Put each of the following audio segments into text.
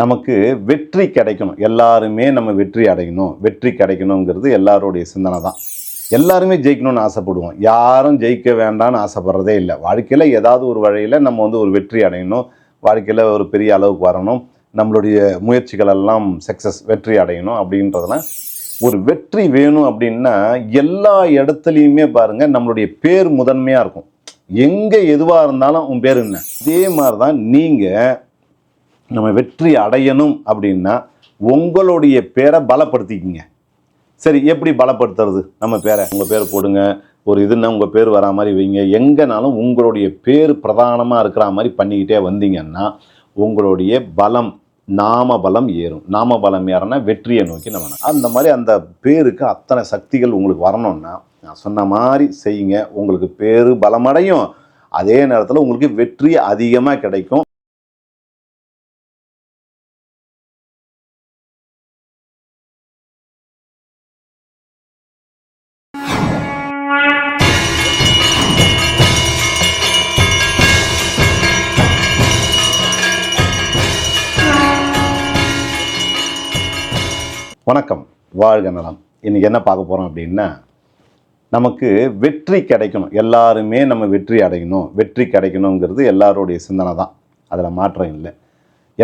நமக்கு வெற்றி கிடைக்கணும். எல்லாருமே நம்ம வெற்றி அடையணும். வெற்றி கிடைக்கணுங்கிறது எல்லாருடைய சிந்தனை தான். எல்லாருமே ஜெயிக்கணும்னு ஆசைப்படுவோம். யாரும் ஜெயிக்க வேண்டாம்னு ஆசைப்படுறதே இல்லை. வாழ்க்கையில் ஏதாவது ஒரு வழியில் நம்ம வந்து ஒரு வெற்றி அடையணும். வாழ்க்கையில் ஒரு பெரிய அளவுக்கு வரணும். நம்மளுடைய முயற்சிகள் எல்லாம் சக்ஸஸ் வெற்றி அடையணும் அப்படின்றதுலாம் ஒரு வெற்றி வேணும் அப்படின்னா எல்லா இடத்துலையுமே பாருங்கள் நம்மளுடைய பேர் முதன்மையாக இருக்கும். எங்கே எதுவாக இருந்தாலும் உன் பேர் என்ன? இதே மாதிரி தான் நீங்கள் நம்ம வெற்றி அடையணும் அப்படின்னா உங்களுடைய பேரை பலப்படுத்திக்கிங்க. சரி எப்படி பலப்படுத்துறது? நம்ம பேரை உங்கள் பேர் போடுங்க. ஒரு இதுன்னா உங்கள் பேர் வரா மாதிரி வைங்க. எங்கேனாலும் உங்களுடைய பேர் பிரதானமாக இருக்கிற மாதிரி பண்ணிக்கிட்டே வந்தீங்கன்னா உங்களுடைய பலம் நாம பலம் ஏறும். நாம பலம் ஏறனா வெற்றியை நோக்கி நம்ம அந்த மாதிரி அந்த பேருக்கு அத்தனை சக்திகள் உங்களுக்கு வரணும்னா நான் சொன்ன மாதிரி செய்யுங்க. உங்களுக்கு பேர் பலமடையும். அதே நேரத்தில் உங்களுக்கு வெற்றி அதிகமாக கிடைக்கும். வணக்கம். வாழ்க நலம். இன்றைக்கி என்ன பார்க்க போகிறோம் அப்படின்னா நமக்கு வெற்றி கிடைக்கணும். எல்லாருமே நம்ம வெற்றி அடையணும். வெற்றி கிடைக்கணுங்கிறது எல்லாருடைய சிந்தனை தான். அதில் மாற்றம் இல்லை.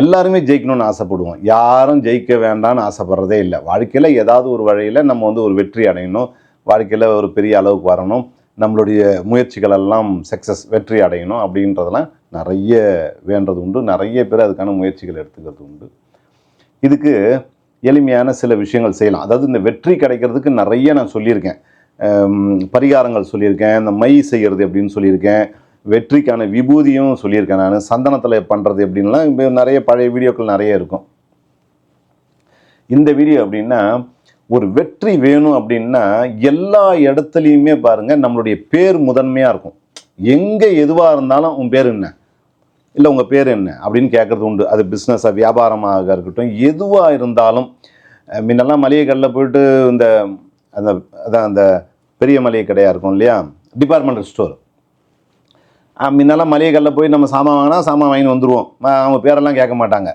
எல்லாருமே ஜெயிக்கணும்னு ஆசைப்படுவோம். யாரும் ஜெயிக்க வேண்டாம்னு ஆசைப்படுறதே இல்லை. வாழ்க்கையில் ஏதாவது ஒரு வழியில் நம்ம வந்து ஒரு வெற்றி அடையணும். வாழ்க்கையில் ஒரு பெரிய அளவுக்கு வரணும். நம்மளுடைய முயற்சிகள் எல்லாம் சக்ஸஸ் வெற்றி அடையணும் அப்படின்றதெல்லாம் நிறைய வேண்டது உண்டு. நிறைய பேர் அதுக்கான முயற்சிகள் எடுத்துக்கிறது உண்டு. இதுக்கு எளிமையான சில விஷயங்கள் செய்யலாம். அதாவது இந்த வெற்றி கிடைக்கிறதுக்கு நிறைய நான் சொல்லியிருக்கேன். பரிகாரங்கள் சொல்லியிருக்கேன். இந்த மை செய்கிறது அப்படின்னு சொல்லியிருக்கேன். வெற்றிக்கான விபூதியும் சொல்லியிருக்கேன் நான். சந்தனத்தில் பண்ணுறது அப்படின்லாம் நிறைய பழைய வீடியோக்கள் நிறைய இருக்கும். இந்த வீடியோ அப்படின்னா ஒரு வெற்றி வேணும் அப்படின்னா எல்லா இடத்துலையுமே பாருங்கள் நம்மளுடைய பேர் முதன்மையாக இருக்கும். எங்கே எதுவாக இருந்தாலும் உன் பேர் என்ன? இல்லை உங்கள் பேர் என்ன? அப்படின்னு கேட்குறது உண்டு. அது பிஸ்னஸாக வியாபாரமாக இருக்கட்டும் எதுவாக இருந்தாலும் முன்னெல்லாம் மளிகை கடையில் போயிட்டு இந்த அந்த அதான் அந்த பெரிய மளிகை கடையாக இருக்கும் இல்லையா? டிபார்ட்மெண்டல் ஸ்டோர் முன்னெல்லாம் மளிகை கடையில் போய் நம்ம சாமான் வாங்கினா சாமான் வாங்கிட்டு வந்துடுவோம் அவங்க பேரெல்லாம் கேட்க மாட்டாங்க.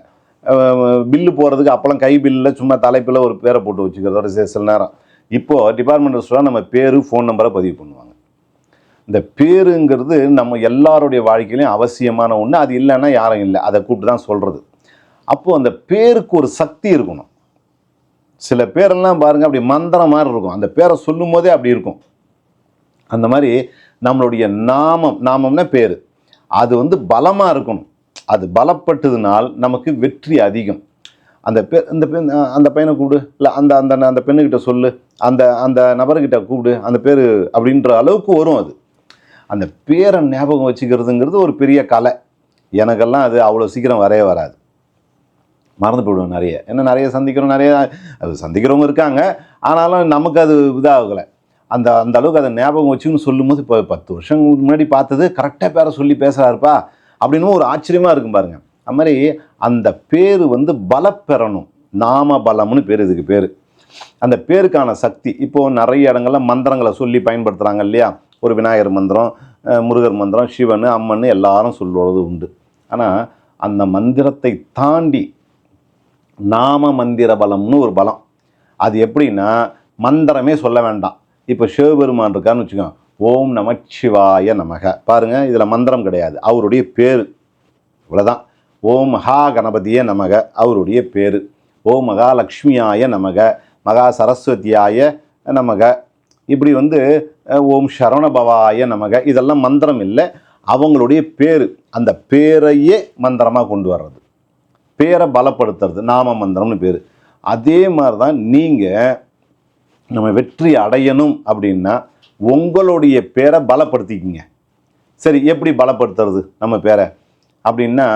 பில்லு போகிறதுக்கு அப்போல்லாம் கை பில்லில் சும்மா தலைப்பில் ஒரு பேரை போட்டு வச்சுக்கிறதோட சில சில நேரம். இப்போது டிபார்ட்மெண்டல் ஸ்டோராக நம்ம பேர் ஃபோன் நம்பரை பதிவு பண்ணுவாங்க. இந்த பேருங்கிறது நம்ம எல்லாருடைய வாழ்க்கையிலையும் அவசியமான ஒன்று அது இல்லைன்னா யாரும் இல்லை. அதை கூப்பிட்டு தான் சொல்கிறது அப்போது அந்த பேருக்கு ஒரு சக்தி இருக்கணும். சில பேரெல்லாம் பாருங்கள் அப்படி மந்திரம் மாதிரி இருக்கும். அந்த பேரை சொல்லும் போதே அப்படி இருக்கும். அந்த மாதிரி நம்மளுடைய நாமம் நாமம்னா பேர். அது வந்து பலமாக இருக்கணும். அது பலப்பட்டதுனால் நமக்கு வெற்றி அதிகம். அந்த பெ இந்த பெண் அந்த பையனை கூப்பிடு. இல்லை அந்த அந்த அந்த பெண்ணுக்கிட்ட சொல்லு. அந்த அந்த நபர்கிட்ட கூப்பிடு. அந்த பேர் அப்படின்ற அளவுக்கு வரும் அது. அந்த பேரை ஞாபகம் வச்சுக்கிறதுங்கிறது ஒரு பெரிய கலை. எனக்கெல்லாம் அது அவ்வளோ சீக்கிரம் வரவே வராது. மறந்து போயிடுவோம் நிறைய. என்ன நிறைய சந்திக்கிறோம் நிறைய அது சந்திக்கிறவங்க இருக்காங்க. ஆனாலும் நமக்கு அது இதாகலை. அந்த அந்த அளவுக்கு அதை ஞாபகம் வச்சுன்னு சொல்லும்போது இப்போ பத்து வருஷம் முன்னாடி பார்த்தது கரெக்டாக பேரை சொல்லி பேசுகிறாருப்பா அப்படின்னு ஒரு ஆச்சரியமாக இருக்கும் பாருங்கள் அது மாதிரி அந்த பேர் வந்து பலப்பெறணும். நாம பலம்னு பேர் இதுக்கு பேர். அந்த பேருக்கான சக்தி. இப்போது நிறைய இடங்கள்ல மந்திரங்களை சொல்லி பயன்படுத்துகிறாங்க இல்லையா? ஒரு விநாயகர் மந்திரம் முருகர் மந்திரம் சிவன் அம்மன் எல்லாரும் சொல்லுவது உண்டு. ஆனால் அந்த மந்திரத்தை தாண்டி நாம மந்திர பலம்னு ஒரு பலம். அது எப்படின்னா மந்திரமே சொல்ல வேண்டாம். இப்போ சிவபெருமான் இருக்கான்னு வச்சுக்கோங்க. ஓம் நமச்சிவாய நமக. பாருங்க இதில் மந்திரம் கிடையாது. அவருடைய பேர். இவ்வளோதான் ஓம் மகா கணபதியே நமக. அவருடைய பேர். ஓம் மகாலட்சுமியாய நமக. மகா சரஸ்வதியாய நமக. இப்படி வந்து ஓம் சரவணபவாய நமக. இதெல்லாம் மந்திரம் இல்லை. அவங்களுடைய பேர் அந்த பேரையே மந்திரமாக கொண்டு வர்றது. பேரை பலப்படுத்துறது நாம மந்திரம்னு பேர். அதே மாதிரி தான் நீங்கள் நம்ம வெற்றி அடையணும் அப்படின்னா உங்களுடைய பேரை பலப்படுத்திக்கிங்க. சரி எப்படி பலப்படுத்துறது நம்ம பேரை? அப்படின்னா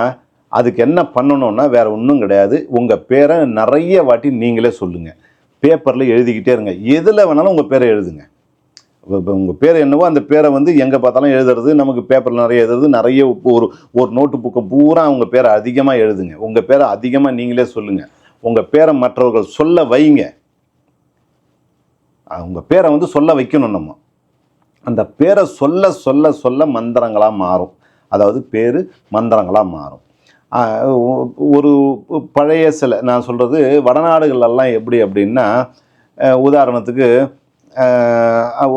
அதுக்கு என்ன பண்ணணும்னா வேறு ஒன்றும் கிடையாது. உங்கள் பேரை நிறைய வாட்டி நீங்களே சொல்லுங்கள் பேப்பரில் எழுதிக்கிட்டே இருங்க. எதில் வேணாலும் உங்கள் பேரை எழுதுங்க. இப்போ உங்கள் பேர் என்னவோ அந்த பேரை வந்து எங்கே பார்த்தாலும் எழுதுறது நமக்கு பேப்பரில் நிறைய எழுதுறது நிறைய ஒரு ஒரு நோட்டு புக்கை பூரா உங்கள் பேரை அதிகமாக எழுதுங்க. உங்கள் பேரை அதிகமாக நீங்களே சொல்லுங்கள் உங்கள் பேரை மற்றவர்கள் சொல்ல வைங்க. உங்கள் பேரை வந்து சொல்ல வைக்கணும் நம்ம. அந்த பேரை சொல்ல சொல்ல சொல்ல மந்திரங்களாக மாறும். அதாவது பேர் மந்திரங்களாக மாறும். ஒரு பழைய சில நான் சொல்கிறது வடநாடுகளெல்லாம் எப்படி அப்படின்னா உதாரணத்துக்கு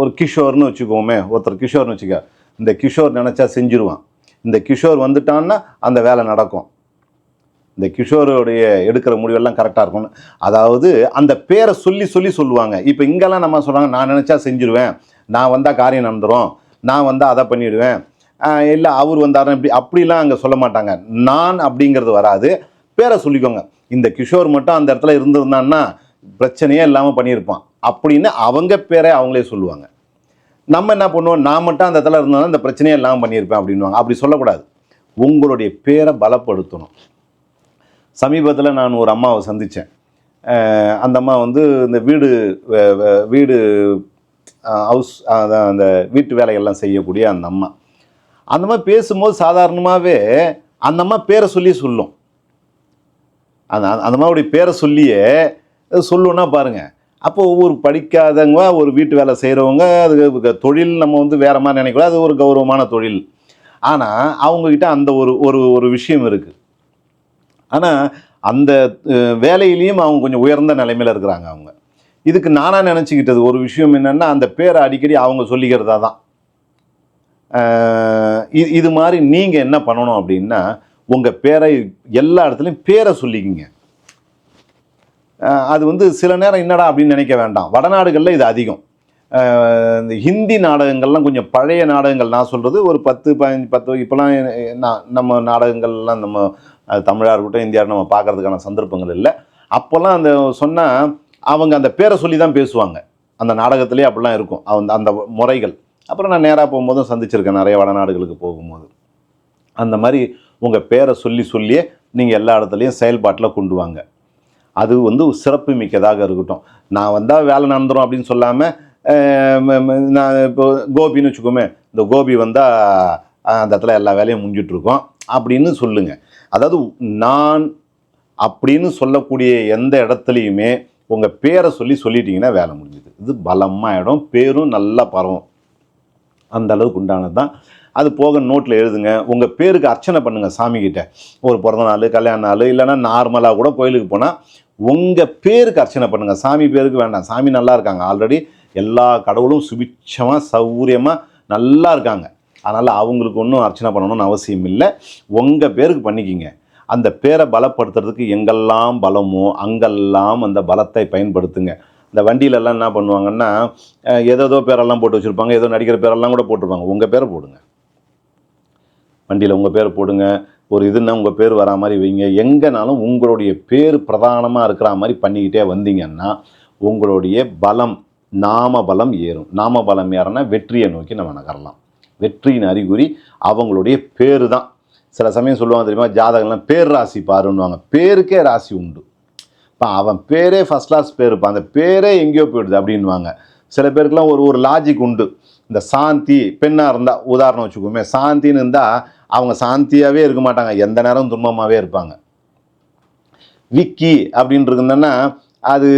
ஒரு கிஷோர்னு வச்சுக்கோமே ஒருத்தர் கிஷோர்னு வச்சுக்க இந்த கிஷோர் நினச்சா செஞ்சுருவான். இந்த கிஷோர் வந்துட்டான்னா அந்த வேலை நடக்கும். இந்த கிஷோருடைய எடுக்கிற முடிவெல்லாம் கரெக்டாக இருக்கும் அதாவது அந்த பேரை சொல்லி சொல்லி சொல்லுவாங்க. இப்போ இங்கெல்லாம் நம்ம சொல்கிறாங்க நான் நினச்சா செஞ்சுருவேன். நான் வந்தால் காரியம் நடந்துரும். நான் வந்தால் அதை பண்ணிவிடுவேன் இல்லை அவர் வந்தார் இப்படி அப்படிலாம் அங்கே சொல்ல மாட்டாங்க. நான் அப்படிங்கிறது வராது. பேரை சொல்லிக்கோங்க. இந்த கிஷோர் மட்டும் அந்த இடத்துல இருந்திருந்தான்னா பிரச்சனையே இல்லாமல் பண்ணியிருப்பான். அப்படின்னு அவங்க பேரை அவங்களே சொல்லுவாங்க. நம்ம என்ன பண்ணுவோம்? நான் மட்டும் அந்த இடத்துல இருந்தாலும் இந்த பிரச்சனையே இல்லாமல் பண்ணியிருப்பேன் அப்படின்வாங்க அப்படி சொல்லக்கூடாது. உங்களுடைய பேரை பலப்படுத்தணும். சமீபத்தில் நான் ஒரு அம்மாவை சந்தித்தேன் அந்த அம்மா வந்து இந்த வீடு வீடு ஹவுஸ் அதான் அந்த வீட்டு வேலைகள்லாம் செய்யக்கூடிய அந்த அம்மா. அந்த மாதிரி பேசும்போது சாதாரணமாகவே அந்த அம்மா பேரை சொல்லி சொல்லும். அந்த அந்த மாதிரி பேரை சொல்லியே சொல்லுன்னா பாருங்கள் அப்போ ஒவ்வொரு படிக்காதவங்க ஒரு வீட்டு வேலை செய்கிறவங்க அது தொழில் நம்ம வந்து வேறு மாதிரி நினைக்கூடாது அது ஒரு கௌரவமான தொழில். ஆனால் அவங்கக்கிட்ட அந்த ஒரு ஒரு ஒரு விஷயம் இருக்குது ஆனால் அந்த வேலையிலையும் அவங்க கொஞ்சம் உயர்ந்த நிலைமையில் இருக்கிறாங்க அவங்க. இதுக்கு நானாக நினச்சிக்கிட்டது ஒரு விஷயம் என்னென்னா அந்த பேரை அடிக்கடி அவங்க சொல்லிக்கிறதா தான் இது இது மாதிரி நீங்கள் என்ன பண்ணணும் அப்படின்னா உங்கள் பேரை எல்லா இடத்துலையும் பேரை சொல்லிக்கிங்க. அது வந்து சில நேரம் என்னடா அப்படின்னு நினைக்க வேண்டாம். வடநாடுகளில் இது அதிகம். இந்த ஹிந்தி நாடகங்கள்லாம் கொஞ்சம் பழைய நாடகங்கள். நான் சொல்கிறது ஒரு பத்து பதினஞ்சு பத்து இப்போலாம் நான் நம்ம நாடகங்கள்லாம் நம்ம தமிழாக இருக்கட்டும் இந்தியா நம்ம பார்க்கறதுக்கான சந்தர்ப்பங்கள் இல்லை. அப்போல்லாம் அந்த சொன்னால் அவங்க அந்த பேரை சொல்லி தான் பேசுவாங்க. அந்த நாடகத்திலே அப்படிலாம் இருக்கும். அந்த அந்த முறைகள். அப்புறம் நான் நேராக போகும்போதும் சந்திச்சிருக்கேன். நிறைய வடநாடுகளுக்கு போகும்போது. அந்த மாதிரி உங்கள் பேரை சொல்லி சொல்லியே நீங்கள் எல்லா இடத்துலையும் செயல்பாட்டில் கொண்டு வாங்க. அது வந்து சிறப்பு மிக்கதாக இருக்கட்டும். நான் வந்தால் வேலை நடந்துரும் அப்படின்னு சொல்லாமல் நான் இப்போ கோபின்னு வச்சுக்கோமே இந்த கோபி வந்தால் அந்த இடத்துல எல்லா வேலையும் முடிஞ்சிட்ருக்கோம். அப்படின்னு சொல்லுங்கள் அதாவது நான் அப்படின்னு சொல்லக்கூடிய எந்த இடத்துலையுமே உங்கள் பேரை சொல்லி சொல்லிட்டீங்கன்னா வேலை முடிஞ்சுது. இது பலமாயிடும் பேரும் நல்லா பரவும். அந்த அளவுக்கு உண்டானது தான். அது போக நோட்டில் எழுதுங்க. உங்கள் பேருக்கு அர்ச்சனை பண்ணுங்கள் சாமிக்கிட்ட ஒரு பிறந்த நாள் கல்யாண நாள் இல்லைன்னா நார்மலாக கூட கோயிலுக்கு போனால் உங்கள் பேருக்கு அர்ச்சனை பண்ணுங்கள் சாமி பேருக்கு வேண்டாம். சாமி நல்லா இருக்காங்க. ஆல்ரெடி எல்லா கடவுளும் சுபிட்சமாக சௌரியமாக நல்லா இருக்காங்க. அதனால் அவங்களுக்கு ஒன்றும் அர்ச்சனை பண்ணணும்னு அவசியம் இல்லை. உங்கள் பேருக்கு பண்ணிக்கிங்க. அந்த பேரை பலப்படுத்துறதுக்கு எங்கெல்லாம் பலமோ அங்கெல்லாம் அந்த பலத்தை பயன்படுத்துங்க. இந்த வண்டியிலலாம் என்ன பண்ணுவாங்கன்னா ஏதோ பேரெல்லாம் போட்டு வச்சுருப்பாங்க ஏதோ நடிக்கிற பேரெல்லாம் கூட போட்டிருப்பாங்க. உங்கள் பேரை போடுங்க. வண்டியில் உங்கள் பேரை போடுங்க. ஒரு இதுன்னா உங்கள் பேர் வரா மாதிரி வைங்க. எங்கேனாலும் உங்களுடைய பேர் பிரதானமாக இருக்கிற மாதிரி பண்ணிக்கிட்டே வந்தீங்கன்னா உங்களுடைய பலம் நாம பலம் ஏறும். நாம பலம் ஏறனா வெற்றியை நோக்கி நம்ம நகரலாம். வெற்றியின் அறிகுறி அவங்களுடைய பேர் தான். சில சமயம் சொல்லுவாங்க தெரியுமா? ஜாதகம்லாம் பேர் ராசி பாருன்னுவாங்க. பேருக்கே ராசி உண்டு. இப்போ அவன் பேரே ஃபஸ்ட் கிளாஸ் பேர் இருப்பான் அந்த பேரே எங்கேயோ போயிடுது அப்படின்வாங்க சில பேருக்குலாம் ஒரு ஒரு லாஜிக் உண்டு. இந்த சாந்தி பெண்ணாக இருந்தால் உதாரணம் வச்சுக்கோமே. சாந்தின்னு இருந்தால் அவங்க சாந்தியாகவே இருக்க மாட்டாங்க. எந்த நேரம் துன்பமாகவே இருப்பாங்க. விக்கி அப்படின்னு இருக்குன்னா அது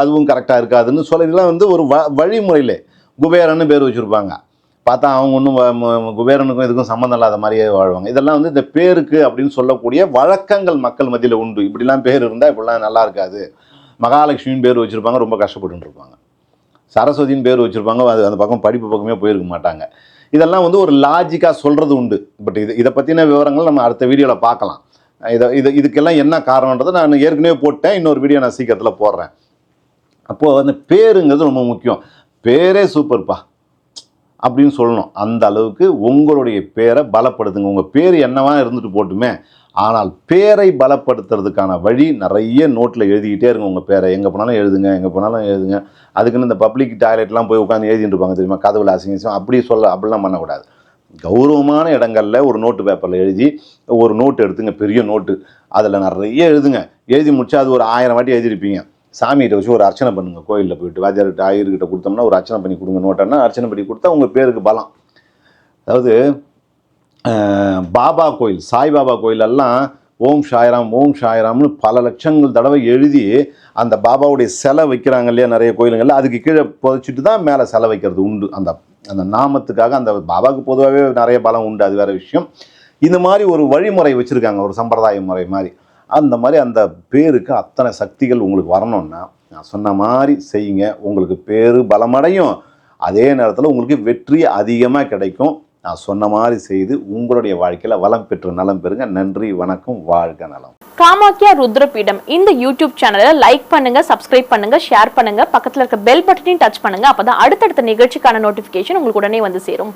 அதுவும் கரெக்டாக இருக்காதுன்னு சொல்ல இதெல்லாம் வந்து ஒரு வ வழிமுறையில் குபேரன்னு பேர் வச்சுருப்பாங்க. பார்த்தா அவங்க ஒன்றும் குபேரனுக்கும் இதுக்கும் சம்மந்தம் இல்லாத மாதிரியே வாழ்வாங்க. இதெல்லாம் வந்து இந்த பேருக்கு அப்படின்னு சொல்லக்கூடிய வழக்கங்கள் மக்கள் மத்தியில் உண்டு. இப்படிலாம் பேர் இருந்தால் இப்படிலாம் நல்லா இருக்காது. மகாலட்சுமின்னு பேர் வச்சுருப்பாங்க ரொம்ப கஷ்டப்பட்டுன்னு இருப்பாங்க. சரஸ்வதின்னு பேர் வச்சுருப்பாங்க அது அந்த பக்கம் படிப்பு பக்கமே போயிருக்க மாட்டாங்க. இதெல்லாம் வந்து ஒரு லாஜிக்காக சொல்கிறது உண்டு. பட் இது இதை பற்றின விவரங்கள் நம்ம அடுத்த வீடியோவில் பார்க்கலாம். இதை இது இதுக்கெல்லாம் என்ன காரணன்றதை நான் ஏற்கனவே போட்டேன். இன்னொரு வீடியோ நான் சீக்கிரத்தில் போடுறேன். அப்போது அந்த பேருங்கிறது ரொம்ப முக்கியம். பேரே சூப்பர்ப்பா அப்படின்னு சொல்லணும். அந்த அளவுக்கு உங்களுடைய பேரை பலப்படுத்துங்க. உங்கள் பேர் என்னவா இருந்துட்டு போட்டுமே. ஆனால் பேரை பலப்படுத்துறதுக்கான வழி நிறைய நோட்டில் எழுதிக்கிட்டே இருங்க உங்கள் பேரை. எங்கே போனாலும் எழுதுங்க எங்கே போனாலும் எழுதுங்க. அதுக்குன்னு இந்த பப்ளிக் டாய்லெட்லாம் போய் உட்காந்து எழுதிட்டு இருப்பாங்க தெரியுமா? கதவுல அசிங்கம் அப்படி சொல்ல அப்படிலாம் பண்ணக்கூடாது. கௌரவமான இடங்களில் ஒரு நோட்டு பேப்பரில் எழுதி ஒரு நோட்டு எடுத்துங்க. பெரிய நோட்டு. அதில் நிறைய எழுதுங்க. எழுதி முடிச்சா அது ஒரு ஆயிரம் வாட்டி எழுதிருப்பீங்க சாமிகிட்ட வச்சு ஒரு அர்ச்சனை பண்ணுங்கள் கோயிலில் போயிட்டு வாத்தியார்கிட்ட ஆயர்கிட்ட கொடுத்தோம்னா ஒரு அர்ச்சனை பண்ணி கொடுங்க. நோட்டன்னா அர்ச்சனை பண்ணி கொடுத்தா உங்கள் பேருக்கு பலம். அதாவது பாபா கோயில் சாய்பாபா கோயிலெல்லாம் ஓம் ஷாயராம் ஓம் ஷாயராம்னு பல லட்சங்கள் தடவை எழுதி அந்த பாபாவுடைய சிலை வைக்கிறாங்க இல்லையா நிறைய கோயிலுங்களில் அதுக்கு கீழே புதைச்சிட்டு தான் மேலே சிலை வைக்கிறது உண்டு. அந்த அந்த நாமத்துக்காக அந்த பாபாவுக்கு பொதுவாகவே நிறைய பலம் உண்டு. அது வேற விஷயம். இந்த மாதிரி ஒரு வழிமுறை வச்சுருக்காங்க. ஒரு சம்பிரதாய முறை மாதிரி. அந்த மாதிரி அந்த பேருக்கு அத்தனை சக்திகள் உங்களுக்கு வரணும்னா நான் சொன்ன மாதிரி செய்யுங்க. உங்களுக்கு பேரு பலமடையும். அதே நேரத்தில் உங்களுக்கு வெற்றி அதிகமாக கிடைக்கும். நான் சொன்ன மாதிரி செய்து உங்களுடைய வாழ்க்கையில் வளம் பெற்று நலம் பெறுங்க. நன்றி வணக்கம் வாழ்க நலம். காமாக்கியா ருத்ரபீடம். இந்த யூடியூப் சேனலை லைக் பண்ணுங்க சப்ஸ்கிரைப் பண்ணுங்க ஷேர் பண்ணுங்க. பக்கத்தில் இருக்க பெல் பட்டனையும் டச் பண்ணுங்க. அப்பதான் அடுத்தடுத்த நிகழ்ச்சிக்கான நோட்டிபிகேஷன் உங்களுக்கு உடனே வந்து சேரும்.